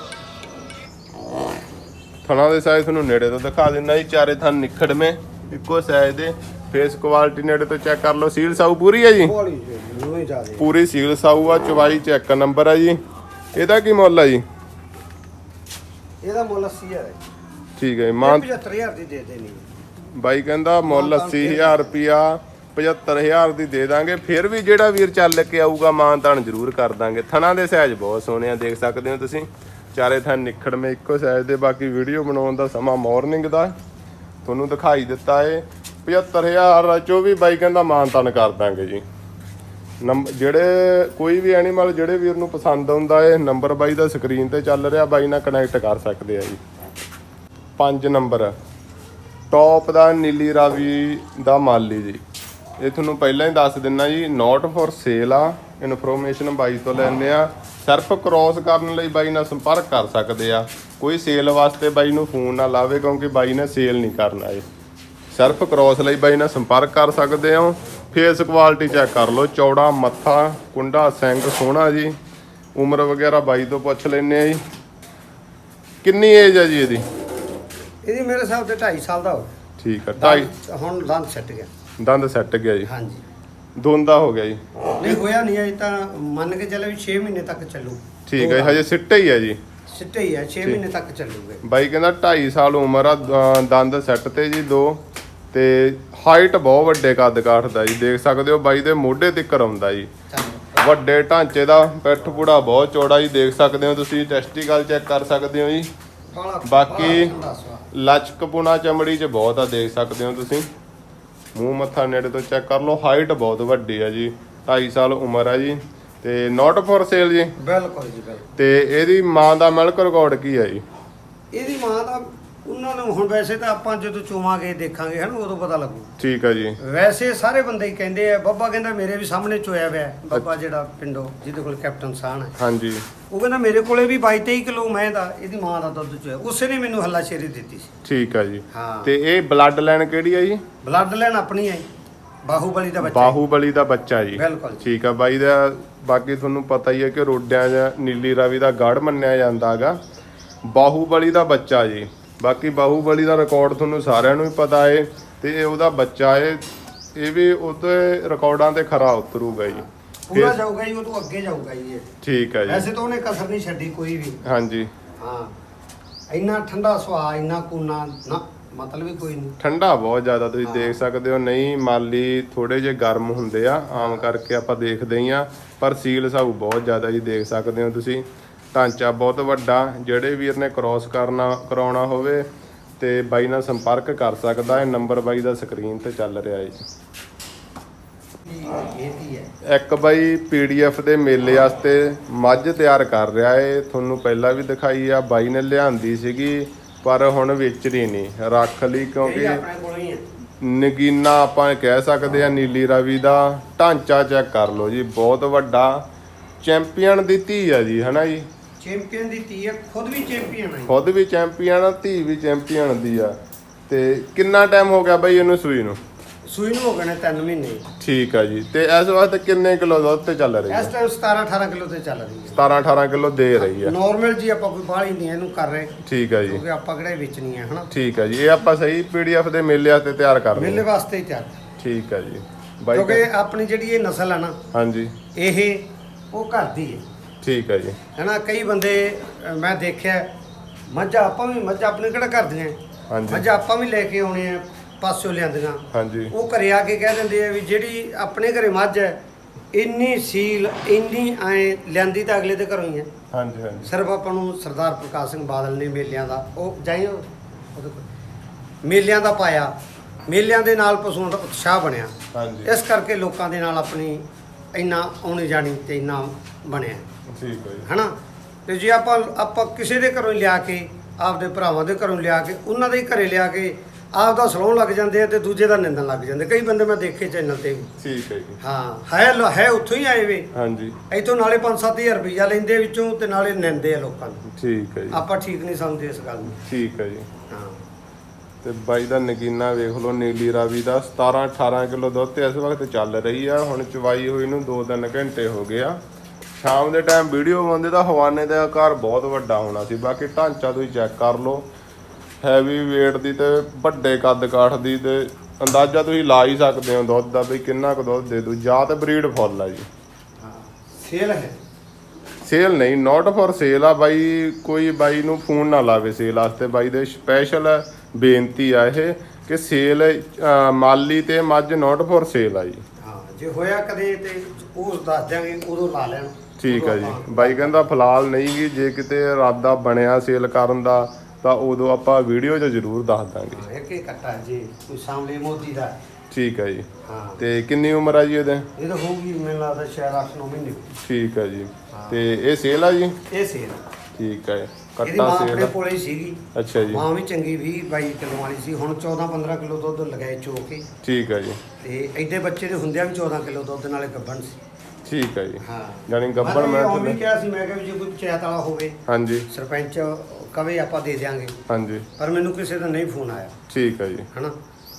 ਥਣਾ ਦੇ ਸਾਈਜ਼ ਤੁਹਾਨੂੰ ਨੇੜੇ ਤੋਂ ਦਿਖਾ ਦਿੰਦਾ ਜੀ। ਚਾਰੇ ਥਣ ਨਿਖੜਵੇਂ ਇੱਕੋ ਸਾਈਜ਼ ਦੇ। ਫੇਸ ਕੁਆਲਿਟੀ ਨੇੜੇ ਤੋਂ ਚੈੱਕ ਕਰ ਲਓ। ਸੀਲ ਸਾਊ ਪੂਰੀ ਹੈ ਜੀ? ਪੂਰੀ ਸੀਲ ਸਾਊ ਆ ਚਵਾਈ ਚ ਇੱਕ ਨੰਬਰ ਆ ਜੀ। ਇਹਦਾ ਕੀ ਮੁੱਲ ਆ ਜੀ? ਇਹਦਾ ਮੁੱਲ 80000 ਹੈ ਠੀਕ ਹੈ ਜੀ ਮਾਂ 75000 ਦੀ ਦੇ ਦੇਣੀ ਬਾਈ ਕਹਿੰਦਾ ਮੁੱਲ 80000 ਰੁਪਿਆ 75000 ਦੀ ਦੇ ਦਾਂਗੇ। ਫਿਰ ਵੀ ਜਿਹੜਾ ਵੀਰ ਚੱਲ ਕੇ ਆਊਗਾ ਮਾਨਤਾਨ ਜ਼ਰੂਰ ਕਰ ਦਾਂਗੇ। ਥਣਾ ਦੇ ਸਾਈਜ਼ ਬਹੁਤ ਸੋਹਣੇ ਆ ਦੇਖ ਸਕਦੇ ਹੋ ਤੁਸੀਂ। ਚਾਰੇ ਥਣ ਨਿਖੜਵੇਂ ਇੱਕੋ ਸਾਈਜ਼ ਦੇ, ਬਾਕੀ ਵੀਡੀਓ ਬਣਾਉਣ ਦਾ ਸਮਾਂ ਮਾਰਨਿੰਗ ਦਾ। ਤੁਹਾਨੂੰ ਦਿਖਾਈ ਦਿੱਤਾ ਏ 75000 ਚੋਂ ਵੀ ਬਾਈ ਕਹਿੰਦਾ ਮਾਨਤਾਨ ਕਰ ਦਾਂਗੇ ਜੀ। ਨੰਬਰ ਜਿਹੜੇ ਕੋਈ ਵੀ ਐਨੀਮਲ ਜਿਹੜੇ ਵੀਰ ਨੂੰ ਪਸੰਦ ਆਉਂਦਾ ਏ ਨੰਬਰ ਬਾਈ ਦਾ ਸਕਰੀਨ ਤੇ ਚੱਲ ਰਿਹਾ, ਬਾਈ ਨਾਲ ਕਨੈਕਟ ਕਰ ਸਕਦੇ ਆ ਜੀ। 5 ਨੰਬਰ ਟੌਪ ਦਾ ਨੀਲੀ ਰਾਵੀ ਦਾ ਮਾਲੀ ਜੀ। ਇਹ ਤੁਹਾਨੂੰ ਪਹਿਲਾਂ ਹੀ ਦੱਸ ਦਿੰਨਾ ਜੀ ਨੋਟ ਫॉर ਸੇਲ ਆ। ਇਨਫੋਰਮੇਸ਼ਨ ਬਾਈ ਤੋਂ ਲੈਂਦੇ ਆ। ਸਿਰਫ ਕ੍ਰੋਸ ਕਰਨ ਲਈ ਬਾਈ ਨਾਲ ਸੰਪਰਕ ਕਰ ਸਕਦੇ ਆ। ਕੋਈ ਸੇਲ ਵਾਸਤੇ ਬਾਈ ਨੂੰ ਫੋਨ ਨਾ ਲਾਵੇ ਕਿਉਂਕਿ ਬਾਈ ਨੇ ਸੇਲ ਨਹੀਂ ਕਰਨਾ ਇਹ। ਸਿਰਫ ਕ੍ਰੋਸ ਲਈ ਬਾਈ ਨਾਲ ਸੰਪਰਕ ਕਰ ਸਕਦੇ ਹੋ। ਫੇਸ ਕੁਆਲਿਟੀ ਚੈੱਕ ਕਰ ਲਓ। ਚੌੜਾ ਮੱਥਾ ਕੁੰਡਾ ਸਿੰਘ ਸੋਹਣਾ ਜੀ। ਉਮਰ ਵਗੈਰਾ ਬਾਈ ਤੋਂ ਪੁੱਛ ਲੈਨੇ ਆ ਜੀ। ਕਿੰਨੀ ਏਜ ਹੈ ਜੀ ਇਹਦੀ? ਇਹਦੀ ਮੇਰੇ ਹਿਸਾਬ ਤੇ 2.5 ਸਾਲ ਦਾ ਹੋ ਠੀਕ ਢਾਈ ਦੰਦ- ਹੁਣ ਦੰਦ ਛੱਟ ਗਿਆ। ਦੰਦ ਸੈੱਟ ਗਿਆ ਜੀ। ਹਾਂਜੀ। ਦੋਂਦਾ ਹੋ ਗਿਆ ਜੀ। ਨਹੀਂ ਹੋਇਆ ਨਹੀਂ ਅਜੇ ਤਾਂ ਮੰਨ ਕੇ ਚੱਲੇ ਵੀ 6 ਮਹੀਨੇ ਤੱਕ ਚੱਲੂ। ਠੀਕ ਹੈ ਜੀ, ਹਜੇ ਸਿੱਟੇ ਹੀ ਹੈ ਜੀ। ਸਿੱਟੇ ਹੀ ਹੈ 6 ਮਹੀਨੇ ਤੱਕ ਚੱਲੂਗੇ। ਬਾਈ ਕਹਿੰਦਾ 2.5 ਸਾਲ ਉਮਰ ਆ ਦ- ਦੰਦ ਸੈੱਟ ਤੇ ਜੀ ਦੋ। ਤੇ ਹਾਈਟ ਬਹੁਤ ਵੱਡੇ ਕੱਦ ਕਾਠ ਦਾ ਜੀ ਦੇਖ ਸਕਦੇ ਹੋ ਬਾਈ ਦੇ ਮੋਢੇ ਤੱਕ ਆਉਂਦਾ ਜੀ। ਚੱਲ ਵੱਡੇ ਢਾਂਚੇ ਦਾ ਪਿੱਠ ਪੂੜਾ ਬਹੁਤ ਚੌੜਾ ਜੀ ਦੇਖ ਸਕਦੇ ਹੋ ਤੁਸੀਂ ਟੈਸਟੀਕਲ ਚੈੱਕ ਕਰ ਸਕਦੇ ਹੋ ਜੀ। ਬਾਕੀ- ਸੁਆਦ। ਲਚਕਪੁਣਾ ਚਮੜੀ 'ਚ ਬਹੁਤ ਆ ਦੇਖ ਸਕਦੇ ਹੋ ਤੁਸੀਂ। ਮੂੰਹ ਮੱਥਾ ਨੇੜੇ ਤੋਂ ਚੈੱਕ ਕਰ ਲਓ ਹਾਈਟ ਬਹੁਤ ਵੱਡੀ ਆ ਜੀ 2.5 ਸਾਲ ਉਮਰ ਆ ਜੀ ਤੇ ਨਾਟ ਫॉर ਸੇਲ ਜੀ। ਬਿਲਕੁਲ ਜੀ ਬਿਲਕੁਲ। ਤੇ ਇਹਦੀ ਮਾਂ ਦਾ ਮਿਲਕ ਰਿਕਾਰਡ ਕੀ ਹੈ ਜੀ? ਇਹਦੀ ਮਾਂ ਦਾ ਉਹਨਾਂ ਨੂੰ ਹੁਣ ਵੈਸੇ ਤਾਂ ਆਪਾਂ ਜਦੋਂ ਚੋਵਾਂਗੇ ਦੇਖਾਂਗੇ ਹਨ ਉਦੋਂ ਪਤਾ ਲੱਗੂ। ਠੀਕ ਆ ਜੀ। ਵੈਸੇ ਸਾਰੇ ਬੰਦੇ ਹੀ ਕਹਿੰਦੇ ਆ ਬੱਬਾ ਕਹਿੰਦਾ ਮੇਰੇ ਵੀ ਸਾਹਮਣੇ ਚੋਇਆ ਹੋਇਆ ਹੈ। ਬੱਬਾ ਜਿਹੜਾ ਪਿੰਡੋਂ ਜਿਹਦੇ ਕੋਲ ਕੈਪਟਨ ਸਾਹਣ ਹੈ। ਹਾਂਜੀ। ਉਹ ਕਹਿੰਦਾ ਮੇਰੇ ਕੋਲੇ ਵੀ 22 23 ਕਿਲੋ ਮੈਂ ਦਾ ਇਹਦੀ ਮਾਂ ਦਾ ਦੁੱਧ ਚੋਇਆ। ਉਸੇ ਨੇ ਮੈਨੂੰ ਹੱਲਾ ਸ਼ੇਰੀ ਦਿੱਤੀ ਸੀ। ਠੀਕ ਆ ਜੀ। ਹਾਂ। ਤੇ ਇਹ ਬਲੱਡ ਲਾਈਨ ਕਿਹੜੀ ਆ ਜੀ? ਬਲੱਡ ਲੈਣ ਆਪਣੀ ਹੈ ਬਾਹੂਬਲੀ ਦਾ ਬੱਚਾ ਹੈ। ਬਾਹੂਬਲੀ ਦਾ ਬੱਚਾ ਜੀ। ਬਿਲਕੁਲ ਜੀ। ਠੀਕ ਆ ਬਾਈ ਦਾ ਬਾਕੀ ਤੁਹਾਨੂੰ ਪਤਾ ਹੀ ਹੈ ਕਿ ਰੋਡਿਆਂ 'ਚ ਨੀਲੀ ਰਾਵੀ ਦਾ ਗੜ ਮੰਨਿਆ ਜਾਂਦਾ ਹੈਗਾ। ਬਾਹੂਬਲੀ ਦਾ ਬੱਚਾ ਜੀ। ਬਾਕੀ ਬਾਹੂਬਲੀ ਦਾ ਰਿਕਾਰਡ ਤੁਹਾਨੂੰ ਸਾਰਿਆਂ ਨੂੰ ਹੀ ਪਤਾ ਏ ਤੇ ਇਹ ਉਹਦਾ ਬੱਚਾ ਏ ਇਹ ਵੀ ਉਹਦੇ ਰਿਕਾਰਡਾਂ ਤੇ ਖਰਾ ਉਤਰੂਗਾ ਜੀ। ਪੂਰਾ ਜਾਊਗਾ ਜੀ ਉਹ ਤੋਂ ਅੱਗੇ ਜਾਊਗਾ ਜੀ ਇਹ। ਠੀਕ ਹੈ ਵੈਸੇ ਜੀ ਤਾਂ ਉਹਨੇ ਕਸਰ ਨਹੀਂ ਛੱਡੀ ਕੋਈ ਵੀ। ਹਾਂਜੀ। ਹਾਂ। ਇੰਨਾ ਠੰਡਾ ਸੁਭਾਅ ਇੰਨਾ ਕੂਨਾ ਨਾ ਮਤਲਬ ਹੀ ਕੋਈ ਨਹੀਂ। ਠੰਡਾ ਬਹੁਤ ਜ਼ਿਆਦਾ ਤੁਸੀਂ ਦੇਖ ਸਕਦੇ ਹੋ ਨਹੀਂ ਮਾਲੀ ਥੋੜੇ ਜਿਹੇ ਗਰਮ ਹੁੰਦੇ ਆ ਆਮ ਕਰਕੇ ਆਪਾਂ ਦੇਖਦੇ ਹੀ ਆ ਪਰ ਸੀਲ ਸਾਊ ਬਹੁਤ ਜ਼ਿਆਦਾ ਜੀ ਦੇਖ ਸਕਦੇ ਹੋ ਤੁਸੀਂ। ਢਾਂਚਾ ਬਹੁਤ ਵੱਡਾ ਜਿਹੜੇ ਵੀਰ ਨੇ ਕ੍ਰਾਸ ਕਰਨਾ ਕਰਾਉਣਾ ਹੋਵੇ ਤੇ ਬਾਈ ਨਾਲ ਸੰਪਰਕ ਕਰ ਸਕਦਾ ਹੈ ਨੰਬਰ ਬਾਈ ਦਾ ਸਕਰੀਨ ਤੇ ਚੱਲ ਰਿਹਾ ਹੈ ਇੱਕ ਬਾਈ ਪੀਡੀਐਫ ਦੇ ਮੇਲੇ ਵਾਸਤੇ ਮੱਝ ਤਿਆਰ ਕਰ ਰਿਹਾ ਏ। ਤੁਹਾਨੂੰ ਪਹਿਲਾਂ ਵੀ ਦਿਖਾਈ ਆ ਬਾਈ ਨੇ ਲਿਆਂਦੀ ਸੀਗੀ ਪਰ ਹੁਣ ਵੇਚਣੀ ਨਹੀਂ। ਰੱਖ ਲਈ ਕਿਉਂਕਿ ਨਗੀਨਾ ਆਪਾਂ ਕਹਿ ਸਕਦੇ ਆ ਨੀਲੀ ਰਾਵੀ ਦਾ। ਢਾਂਚਾ ਚੈੱਕ ਕਰ ਲਓ ਜੀ ਬਹੁਤ ਵੱਡਾ। ਚੈਂਪੀਅਨ ਦੀ ਧੀ ਆ ਜੀ ਹਨਾ ਜੀ? ਚੈਂਪੀਅਨ ਦੀ ਧੀ ਹੈ ਖੁਦ ਵੀ ਚੈਂਪੀਅਨ ਹੈ ਖੁਦ ਵੀ ਚੈਂਪੀਅਨ ਆ ਧੀ ਵੀ ਚੈਂਪੀਅਨ ਦੀ ਆ। ਤੇ ਕਿੰਨਾ ਟਾਈਮ ਹੋ ਗਿਆ ਬਾਈ ਇਹਨੂੰ ਸੂਈ ਨੂੰ? ਸੂਈ ਨੂੰ ਹੋ ਗਏ ਨੇ 3 ਮਹੀਨੇ। ਠੀਕ ਆ ਜੀ। ਤੇ ਇਸ ਵਕਤ ਕਿੰਨੇ ਕਿਲੋ ਦੁੱਧ ਤੇ ਚੱਲ ਰਹੀ ਇਸ ਹੈ ਟਾਈਮ 17 18 ਕਿਲੋ ਤੇ ਚੱਲ ਰਹੀ ਹੈ 17 18 ਕਿਲੋ ਦੇ ਰਹੀ ਆ। ਨਾਰਮਲ ਜੀ ਆਪਾਂ ਕੋਈ ਬਾਹਲੀ ਨਹੀਂ ਇਹਨੂੰ ਕਰ ਰਹੇ। ਠੀਕ ਆ ਜੀ। ਕਿਉਂਕਿ ਆਪਾਂ ਕਿਹੜਾ ਵੇਚਣੀ ਹੈ ਹਨਾ? ਠੀਕ ਆ ਜੀ। ਇਹ ਆਪਾਂ ਸਹੀ ਪੀਡੀਐਫ ਦੇ ਮੇਲੇ ਵਾਸਤੇ ਤਿਆਰ ਕਰ ਰਹੇ ਮੇਲੇ ਹਾਂ ਵਾਸਤੇ ਹੀ ਤਿਆਰ। ਠੀਕ ਆ ਜੀ। ਬਾਈ ਕਿਉਂਕਿ ਆਪਣੀ ਜਿਹੜੀ ਇਹ ਨਸਲ ਹੈ ਨਾ ਹਾਂਜੀ। ਇਹ ਉਹ ਘਰ ਦੀ ਹੈ ਠੀਕ ਆ ਜੀ। ਹਨਾ ਕਈ ਬੰਦੇ ਮੈਂ ਦੇਖਿਆ ਮੱਝਾਂ ਆਪਾਂ ਵੀ ਮੱਝਾਂ ਆਪਣੇ ਕਿਹੜਾ ਘਰ ਦੀਆਂ ਹੈ? ਹਾਂਜੀ। ਮੱਝਾਂ ਆਪਾਂ ਵੀ ਲੈ ਕੇ ਆਉਣੇ ਆ ਪਾਸਿਓ ਲਿਆਂਦੀਆਂ। ਹਾਂਜੀ। ਉਹ ਘਰੇ ਆ ਕੇ ਕਹਿ ਦਿੰਦੇ ਆ ਵੀ ਜਿਹੜੀ ਆਪਣੇ ਘਰੇ ਮੱਝ ਹੈ ਇੰਨੀ ਸੀਲ ਇੰਨੀ ਐ ਲਿਆਂਦੀ ਤਾਂ ਅਗਲੇ ਦੇ ਘਰੋਂ ਹੀ ਹੈ ਹਾਂਜੀ ਹਾਂਜੀ। ਸਿਰਫ ਆਪਾਂ ਨੂੰ ਸਰਦਾਰ ਪ੍ਰਕਾਸ਼ ਸਿੰਘ ਬਾਦਲ ਨੇ ਮੇਲਿਆਂ ਦਾ ਉਹ ਜਾਈ ਉਹਦੇ ਕੋਲ। ਮੇਲਿਆਂ ਦਾ ਪਾਇਆ। ਮੇਲਿਆਂ ਦੇ ਨਾਲ ਪਸ਼ੂਆਂ ਦਾ ਉਤਸ਼ਾਹ ਬਣਿਆ। ਹਾਂਜੀ। ਇਸ ਕਰਕੇ ਲੋਕਾਂ ਦੇ ਨਾਲ ਆਪਣੀ ਇੰਨਾ ਆਉਣੀ ਜਾਣੀ ਤੇ ਇੰਨਾ ਬਣਿਆ। ਠੀਕ ਜੀ। ਹਨਾ? ਤੇ ਜੇ ਆਪਾਂ ਆਪਾਂ ਕਿਸੇ ਦੇ ਘਰੋਂ ਹੀ ਲਿਆ ਕੇ ਆਪਦੇ ਭਰਾਵਾਂ ਦੇ ਘਰੋਂ ਲਿਆ ਕੇ ਉਹਨਾਂ ਦੇ ਹੀ ਘਰੇ ਲਿਆ ਕੇ ਆਪ ਦਾ ਸਲਾਉਣ ਲੱਗ ਜਾਂਦੇ ਆ ਤੇ ਦੂਜੇ ਦਾ ਨਿੰਦਣ ਲੱਗ ਜਾਂਦੇ। ਕਈ ਬੰਦੇ ਮੈਂ ਦੇਖੇ ਚੈਨਲ ਤੇ ਵੀ। ਠੀਕ ਹੈ ਜੀ। ਹਾਂ ਹੈ ਲੋ- ਹੈ ਉੱਥੋਂ ਹੀ ਆਏ ਵੇ। ਹਾਂਜੀ। ਇੱਥੋਂ ਨਾਲੇ 5-7000 ਰੁਪਈਆ ਲੈਂਦੇ ਵਿੱਚੋਂ ਤੇ ਨਾਲੇ ਨਿੰਦੇ ਆ ਲੋਕਾਂ ਨੂੰ। ਠੀਕ ਹੈ ਜੀ। ਆਪਾਂ ਠੀਕ ਨਹੀਂ ਸਮਝਦੇ ਇਸ ਗੱਲ ਨੂੰ। ਠੀਕ ਹੈ ਜੀ। ਹਾਂ ਤੇ ਬਾਈ ਦਾ ਨਗੀਨਾ ਵੇਖ ਲਓ ਨੀਲੀ ਰਾਵੀ ਦਾ 17 18 ਕਿਲੋ ਦੁੱਧ ਤੇ ਇਸ ਵਕਤ ਚੱਲ ਰਹੀ ਆ। ਹੁਣ ਚਵਾਈ ਹੋਈ ਨੂੰ 2-3 ਘੰਟੇ ਹੋ ਗਏ ਆ। ਸ਼ਾਮ ਦੇ ਟਾਈਮ ਵੀਡੀਓ ਬਣਦੇ ਤਾਂ ਹਵਾਨੇ ਦਾ ਆਕਾਰ ਬਹੁਤ ਵੱਡਾ ਹੋਣਾ ਸੀ। ਬਾਕੀ ਢਾਂਚਾ ਤੁਸੀਂ ਚੈੱਕ ਕਰ ਲਓ। ਹੈਵੀ weight ਦੀ ਤੇ ਵੱਡੇ ਕੱਦ ਕਾਠ ਦੀ ਤੇ ਅੰਦਾਜ਼ਾ ਤੁਸੀਂ ਲਾ ਹੀ ਸਕਦੇ ਹੋ ਦੁੱਧ ਦਾ ਵੀ ਕਿੰਨਾ ਕੁ ਦੁੱਧ ਦੇ ਦੂ ਜਾਂ ਤੇ ਬਰੀਡ ਫੁੱਲ ਆ ਜੀ। ਹਾਂ ਸੇਲ ਹੈ? ਸੇਲ ਨਹੀਂ ਨਾਟ ਫॉर ਸੇਲ ਆ। ਬਾਈ ਕੋਈ ਬਾਈ ਨੂੰ ਫੋਨ ਨਾ ਲਾਵੇ ਸੇਲ ਵਾਸਤੇ। ਬਾਈ ਦੇ ਸਪੈਸ਼ਲ ਬੇਨਤੀ ਆ ਇਹ ਕਿ ਸੇਲ ਮਾਲੀ ਤੇ ਮੱਝ ਨਾਟ ਫॉर ਸੇਲ ਆ ਜੀ। ਹਾਂ ਜੇ ਹੋਇਆ ਕਦੇ ਤੇ ਉਹ ਦੱਸ ਦਿਆਂਗੇ ਉਦੋਂ ਲਾ ਲੈਣ। ਠੀਕ ਆ ਜੀ। ਬਾਈ ਕਹਿੰਦਾ ਫਿਲਹਾਲ ਨਹੀਂ ਗੀ ਜੇ ਕਿਤੇ ਇਰਾਦਾ ਬਣਿਆ ਸੇਲ ਕਰਨ ਦਾ ਤਾਂ ਉਦੋਂ ਆਪਾਂ ਵੀਡੀਓ 'ਚ ਜ਼ਰੂਰ ਦੱਸ ਦਾਂਗੇ। ਹਾਂ ਇੱਕ ਹੀ ਕੱਟਾ ਜੀ ਕੋਈ ਸਾਹਮਣੇ ਮੋਦੀ ਦਾ। ਠੀਕ ਆ ਜੀ। ਹਾਂ। ਤੇ ਕਿੰਨੀ ਉਮਰ ਆ ਜੀ ਇਹਦੇ? ਇਹ ਤਾਂ ਹੋਊਗੀ ਮੈਨੂੰ ਲੱਗਦਾ ਸ਼ਾਇਦ 8-9 ਮਹੀਨੇ। ਠੀਕ ਆ ਜੀ। ਹਾਂ। ਤੇ ਇਹ ਸੇਲ ਆ ਜੀ? ਇਹ ਸੇਲ ਠੀਕ ਹੈ ਇਹਦੀ ਮਾਂ ਕੱਟਾ ਆਪਣੇ ਸੇਲ ਕੋਲੇ ਹੀ ਸੀਗੀ। ਅੱਛਾ ਜੀ। ਮਾਂ ਵੀ ਚੰਗੀ 20 22 ਕਿਲੋ ਵਾਲੀ ਸੀ। ਹੁਣ 14 15 ਕਿਲੋ ਦੁੱਧ ਲਗਾਏ ਚੋ ਕੇ। ਠੀਕ ਹੈ ਜੀ। ਤੇ ਐਡੇ ਬੱਚੇ ਦੇ ਹੁੰਦਿਆਂ ਵੀ 14 ਕਿਲੋ ਦੁੱਧ ਨਾਲੇ ਗੱਭਣ ਸੀ। ਠੀਕ ਹੈ ਜੀ। ਹਾਂ। ਯਾਨੀ ਗੱਬੜ ਮੈਂ ਉਹ ਵੀ ਕਿਹਾ ਸੀ ਮੈਂ ਕਿਹਾ ਵੀ ਜੇ ਕੋਈ ਪੰਚਾਇਤ ਵਾਲਾ ਹੋਵੇ ਹਾਂਜੀ। ਸਰਪੰਚ ਕਵੇ ਆਪਾਂ ਦੇ ਦਿਆਂਗੇ। ਹਾਂਜੀ। ਪਰ ਮੈਨੂੰ ਕਿਸੇ ਦਾ ਨਹੀਂ ਫੋਨ ਆਇਆ। ਠੀਕ ਹੈ ਜੀ। ਹਨਾ?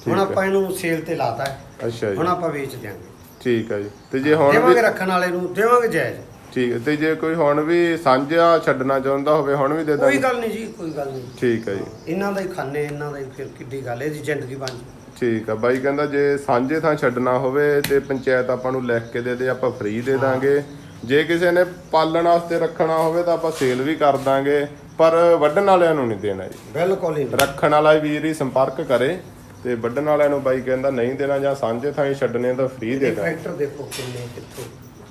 ਹੁਣ ਹੈ। ਆਪਾਂ ਇਹਨੂੰ ਸੇਲ ਤੇ ਲਾਤਾ ਹੈ। ਅੱਛਾ ਜੀ। ਹੁਣ ਆਪਾਂ ਵੇਚ ਦਿਆਂਗੇ। ਠੀਕ ਹੈ ਜੀ। ਤੇ ਜੇ ਹੁਣ ਦੇਵਾਂਗੇ ਵੀ ਰੱਖਣ ਵਾਲੇ ਨੂੰ ਦੇਵਾਂਗੇ ਜਾਇਜ਼। ਠੀਕ ਹੈ। ਤੇ ਜੇ ਕੋਈ ਹੁਣ ਵੀ ਸਾਂਝਾ ਛੱਡਣਾ ਚਾਹੁੰਦਾ ਹੋਵੇ ਹੁਣ ਵੀ ਦੇ ਕੋਈ ਦਾਂਗੇ ਗੱਲ ਨਹੀਂ ਜੀ ਕੋਈ ਗੱਲ ਨਹੀਂ। ਠੀਕ ਹੈ ਜੀ। ਇਹਨਾਂ ਦਾ ਹੀ ਖਾਣੇ ਇਹਨਾਂ ਦਾ ਹੀ ਫਿਰ ਕਿੱਡੀ ਗੱਲ ਹੈ, ਇਹਦੀ ਜ਼ਿੰਦਗੀ ਬਣ ਜਾਊ। ਠੀਕ ਆ। ਬਾਈ ਕਹਿੰਦਾ ਜੇ ਸਾਂਝੇ ਥਾਂ ਛੱਡਣਾ ਹੋਵੇ ਤੇ ਪੰਚਾਇਤ ਆਪਾਂ ਨੂੰ ਲਿਖ ਕੇ ਦੇ ਦੇ ਆਪਾਂ ਫ੍ਰੀ ਦੇ ਦਾਂਗੇ। ਜੇ ਕਿਸੇ ਨੇ ਪਾਲਣ ਵਾਸਤੇ ਰੱਖਣਾ ਹੋਵੇ ਤਾਂ ਆਪਾਂ ਸੇਲ ਵੀ ਕਰ ਦਾਂਗੇ ਪਰ ਵੱਢਣ ਵਾਲਿਆਂ ਨੂੰ ਨਹੀਂ ਦੇਣਾ ਜੀ। ਬਿਲਕੁਲ ਹੀ ਨਹੀਂ। ਰੱਖਣ ਵਾਲਾ ਵੀਰ ਹੀ ਸੰਪਰਕ ਕਰੇ ਤੇ ਵੱਢਣ ਵਾਲਿਆਂ ਨੂੰ ਬਾਈ ਕਹਿੰਦਾ ਨਹੀਂ ਦੇਣਾ ਜਾਂ ਸਾਂਝੇ ਥਾਂ ਹੀ ਛੱਡਣੇ ਤਾਂ ਫ੍ਰੀ ਦੇ ਦਾਂਗੇ। ਫੈਕਟਰ ਦੇਖੋ ਕਿੰਨੇ ਕਿੱਥੋਂ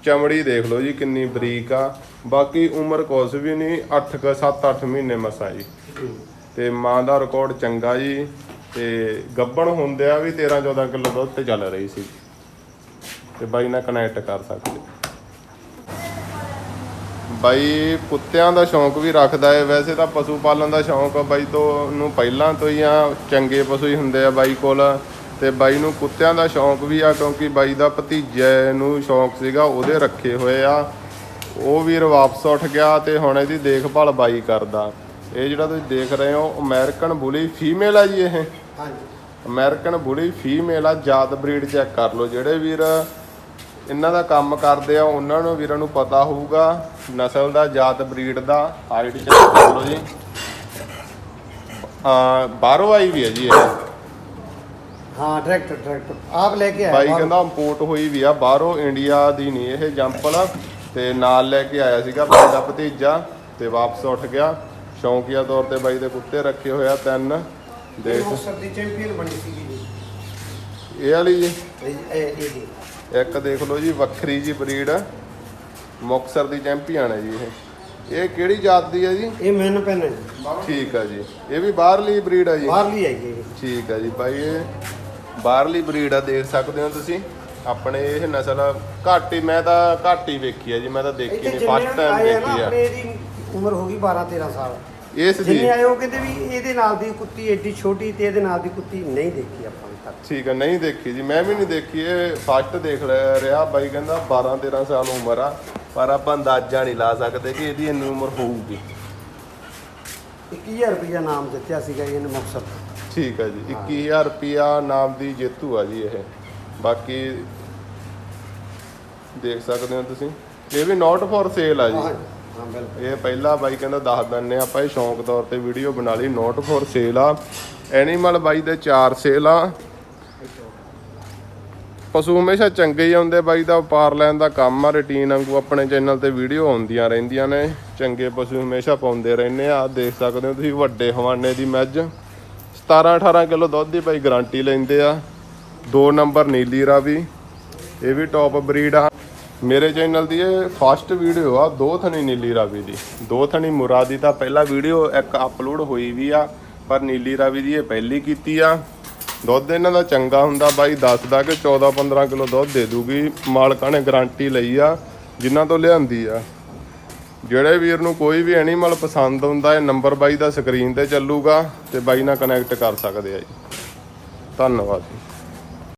ਚਮੜੀ ਦੇਖ ਲਓ ਜੀ ਕਿੰਨੀ ਬਰੀਕ ਆ। ਬਾਕੀ ਉਮਰ ਕੁਛ ਵੀ ਨਹੀਂ 8 ਕ 7-8 ਮਹੀਨੇ ਮਸਾ ਜੀ। ਤੇ ਮਾਂ ਦਾ ਰਿਕਾਰਡ ਚੰਗਾ ਜੀ। ਤੇ ਗੱਬਣ ਹੁੰਦਿਆਂ ਵੀ 13-14 ਕਿਲੋ ਦੁੱਧ ਤੇ ਚੱਲ ਰਹੀ ਸੀ। ਤੇ ਬਾਈ ਨਾਲ ਕਨੈਕਟ ਕਰ ਸਕਦੇ। ਬਾਈ ਕੁੱਤਿਆਂ ਦਾ ਸ਼ੌਂਕ ਵੀ ਰੱਖਦਾ ਹੈ ਵੈਸੇ ਤਾਂ ਪਸ਼ੂ ਪਾਲਣ ਦਾ ਸ਼ੌਂਕ ਬਾਈ ਤੋਂ ਨੂੰ ਪਹਿਲਾਂ ਤੋਂ ਹੀ ਆ। ਚੰਗੇ ਪਸ਼ੂ ਹੀ ਹੁੰਦੇ ਆ ਬਾਈ ਕੋਲ। ਤੇ ਬਾਈ ਨੂੰ ਕੁੱਤਿਆਂ ਦਾ ਸ਼ੌਂਕ ਵੀ ਆ ਕਿਉਂਕਿ ਬਾਈ ਦਾ ਭਤੀਜੇ ਨੂੰ ਸ਼ੌਂਕ ਸੀਗਾ ਉਹਦੇ ਰੱਖੇ ਹੋਏ ਆ। ਉਹ ਵੀਰ ਵਾਪਸ ਉੱਠ ਗਿਆ ਤੇ ਹੁਣ ਇਹਦੀ ਦੇਖਭਾਲ ਬਾਈ ਕਰਦਾ। ਇਹ ਜਿਹੜਾ ਤੁਸੀਂ ਦੇਖ ਰਹੇ ਹੋ ਅਮਰੀਕਨ ਬੁਲੀ ਫੀਮੇਲ ਆ ਜੀ ਇਹ। ਹਾਂਜੀ। ਅਮਰੀਕਨ ਬੁਲੀ ਫੀਮੇਲ ਆ ਜਾਤ ਬਰੀਡ ਚੈੱਕ ਕਰ ਲਓ। ਜਿਹੜੇ ਵੀਰ ਇਹਨਾਂ ਦਾ ਕੰਮ ਕਰਦੇ ਆ ਉਹਨਾਂ ਨੂੰ ਵੀਰਾਂ ਨੂੰ ਪਤਾ ਹੋਊਗਾ ਨਸਲ ਦਾ ਜਾਤ ਬਰੀਡ ਦਾ। ਹਾਈਟ ਚੈੱਕ ਕਰ ਲਓ ਜੀ। ਆ ਬਾਹਰੋਂ ਆਈ ਵੀ ਹੈ ਜੀ ਇਹ। ਹਾਂ ਡਾਇਰੈਕਟ ਡਾਇਰੈਕਟ ਆਪ ਲੈ ਕੇ ਆਇਆ ਬਾਈ। ਕਹਿੰਦਾ ਇੰਪੋਰਟ ਹੋਈ ਵੀ ਆ ਬਾਹਰੋਂ ਇੰਡੀਆ ਦੀ ਨਹੀਂ ਇਹ ਜੰਪਲ ਤੇ ਨਾਲ ਲੈ ਕੇ ਆਇਆ ਸੀਗਾ ਬਾਈ ਦਾ ਭਤੀਜਾ ਤੇ ਵਾਪਸ ਉੱਠ ਗਿਆ। ਸ਼ੌਂਕੀਆ ਤੌਰ ਤੇ ਬਾਈ ਦੇ ਕੁੱਤੇ ਰੱਖੇ ਹੋਇਆ ਤਿੰਨ। ਦੇਖ। ਮੁਕਤਸਰ ਦੀ ਚੈਂਪੀਅਨ ਬਣੀ ਸੀਗੀ ਜੀ। ਇਹ ਵਾਲੀ ਜੀ? ਇਹ ਜੀ। ਇੱਕ ਦੇਖ ਲਓ ਜੀ ਵੱਖਰੀ ਜੀ ਬਰੀਡ। ਮੁਕਸਰ ਦੀ ਚੈਂਪੀਅਨ ਹੈ ਜੀ ਇਹ। ਇਹ ਕਿਹੜੀ ਜਾਤ ਦੀ ਹੈ ਜੀ? ਇਹ ਮੈਨ ਪੈਨ ਹੈ ਜੀ। ਠੀਕ ਆ ਜੀ। ਇਹ ਵੀ ਬਾਹਰਲੀ ਬਰੀਡ ਹੈ ਜੀ। ਬਾਹਰਲੀ ਹੈ ਜੀ। ਠੀਕ ਆ ਜੀ ਬਾਈ ਇਹ ਬਾਹਰਲੀ ਬਰੀਡ ਆ ਦੇਖ ਸਕਦੇ ਹੋ ਤੁਸੀਂ। ਆਪਣੇ ਇਹ ਨਸਲ ਘੱਟ ਹੀ ਮੈਂ ਤਾਂ ਘੱਟ ਹੀ ਵੇਖੀ ਆ ਜੀ ਮੈਂ ਤਾਂ ਦੇਖੀ ਨਹੀਂ ਫਸਟ ਟਾਈਮ ਆਏ ਆ ਆਪਣੇ ਉਮਰ ਹੋ ਗਈ 12 13 ਸਾਲ। ਇਸ ਦੀ। ਜਿੰਨੇ ਆਏ ਉਹ ਕਹਿੰਦੇ ਵੀ ਇਹਦੇ ਨਾਲ ਦੀ ਕੁੱਤੀ ਐਡੀ ਛੋਟੀ ਤੇ ਇਹਦੇ ਨਾਲ ਦੀ ਕੁੱਤੀ ਨਹੀਂ ਦੇਖੀ ਆਪਾਂ ਤੱਕ ਠੀਕ ਆ ਨਹੀਂ ਦੇਖੀ ਜੀ ਮੈਂ ਵੀ ਨਹੀਂ ਦੇਖੀ ਇਹ ਫਸਟ ਦੇਖ ਰਿਹਾ ਬਾਈ ਕਹਿੰਦਾ 12 13 ਸਾਲ ਉਮਰ ਆ ਪਰ ਆਪਾਂ ਅੰਦਾਜ਼ਾ ਨਹੀਂ ਲਾ ਸਕਦੇ ਕਿ ਇਹਦੀ ਇੰਨੀ ਉਮਰ ਹੋਊਗੀ। 21000 ਰੁਪਇਆ ਨਾਮ ਜਿੱਤਿਆ ਸੀਗਾ ਇਹਨੇ ਮੁਕਤਸਰ ਤੋਂ। ਠੀਕ ਹੈ। ਜੀ 21000 ਰੁਪਿਆ ਨਾਮ ਦੀ ਜੇਤੂ ਆ ਜੀ ਇਹ। ਬਾਕੀ ਦੇਖ ਸਕਦੇ ਹੋ ਤੁਸੀਂ। ਇਹ ਵੀ ਨਾਟ ਫॉर ਸੇਲ ਆ ਜੀ। ਹਾਂ ਬਿਲਕੁਲ। ਇਹ ਪਹਿਲਾ ਬਾਈ ਕਹਿੰਦਾ ਦੱਸ ਦਿੰਨੇ ਆਪਾਂ ਇਹ ਸ਼ੌਂਕ ਤੌਰ ਤੇ ਵੀਡੀਓ ਬਣਾ ਲਈ ਨਾਟ ਫॉर ਸੇਲ ਆ। ਐਨੀਮਲ ਬਾਈ ਦੇ ਚਾਰ ਸੇਲ ਆ। ਪਸ਼ੂ ਹਮੇਸ਼ਾ ਚੰਗੇ ਹੀ ਆਉਂਦੇ ਬਾਈ ਦਾ ਵਪਾਰ ਲੈਣ ਦਾ ਕੰਮ ਆ ਰੁਟੀਨ ਵਾਂਗੂ ਆਪਣੇ ਚੈਨਲ ਤੇ ਵੀਡੀਓ ਆਉਂਦੀਆਂ ਰਹਿੰਦੀਆਂ ਨੇ। ਚੰਗੇ ਪਸ਼ੂ ਹਮੇਸ਼ਾ ਪਾਉਂਦੇ ਰਹਿੰਦੇ ਆ। ਦੇਖ ਸਕਦੇ ਹੋ ਤੁਸੀਂ ਵੱਡੇ ਹਵਾਨੇ ਦੀ ਮੱਝ। 17 18 ਕਿਲੋ ਦੁੱਧ ਦੀ ਬਾਈ ਗਾਰੰਟੀ ਲੈਂਦੇ ਆ। ਦੋ ਨੰਬਰ ਨੀਲੀ ਰਾਵੀ, ਇਹ ਵੀ ਟੌਪ ਬਰੀਡ ਆ। ਮੇਰੇ ਚੈਨਲ ਦੀ ਇਹ ਫਸਟ ਵੀਡੀਓ ਆ, ਦੋ ਥਣੀ ਨੀਲੀ ਰਾਵੀ ਦੀ। ਦੋ ਥਣੀ ਮੁਰਾ ਦੀ ਤਾਂ ਪਹਿਲਾ ਵੀਡੀਓ ਇੱਕ ਅਪਲੋਡ ਹੋਈ ਵੀ ਆ, ਪਰ ਨੀਲੀ ਰਾਵੀ ਦੀ ਇਹ ਪਹਿਲੀ ਕੀਤੀ ਆ। ਦੁੱਧ ਇਹਨਾਂ ਦਾ ਚੰਗਾ ਹੁੰਦਾ ਬਾਈ ਦੱਸਦਾ ਕਿ 14 15 ਕਿਲੋ ਦੁੱਧ ਦੇ ਦੂਗੀ। ਮਾਲਕਾਂ ਨੇ ਗਾਰੰਟੀ ਲਈ ਆ, ਜਿਨ੍ਹਾਂ ਤੋਂ ਲਿਆਂਦੀ ਆ। ਜਿਹੜੇ ਵੀਰ ਨੂੰ ਕੋਈ ਵੀ ਐਨੀਮਲ ਪਸੰਦ ਹੁੰਦਾ ਹੈ ਨੰਬਰ ਬਾਈ ਦਾ ਸਕਰੀਨ ਤੇ ਚੱਲੂਗਾ ਤੇ ਬਾਈ ਨਾਲ ਕਨੈਕਟ ਕਰ ਸਕਦੇ ਆ ਜੀ। ਧੰਨਵਾਦ ਜੀ।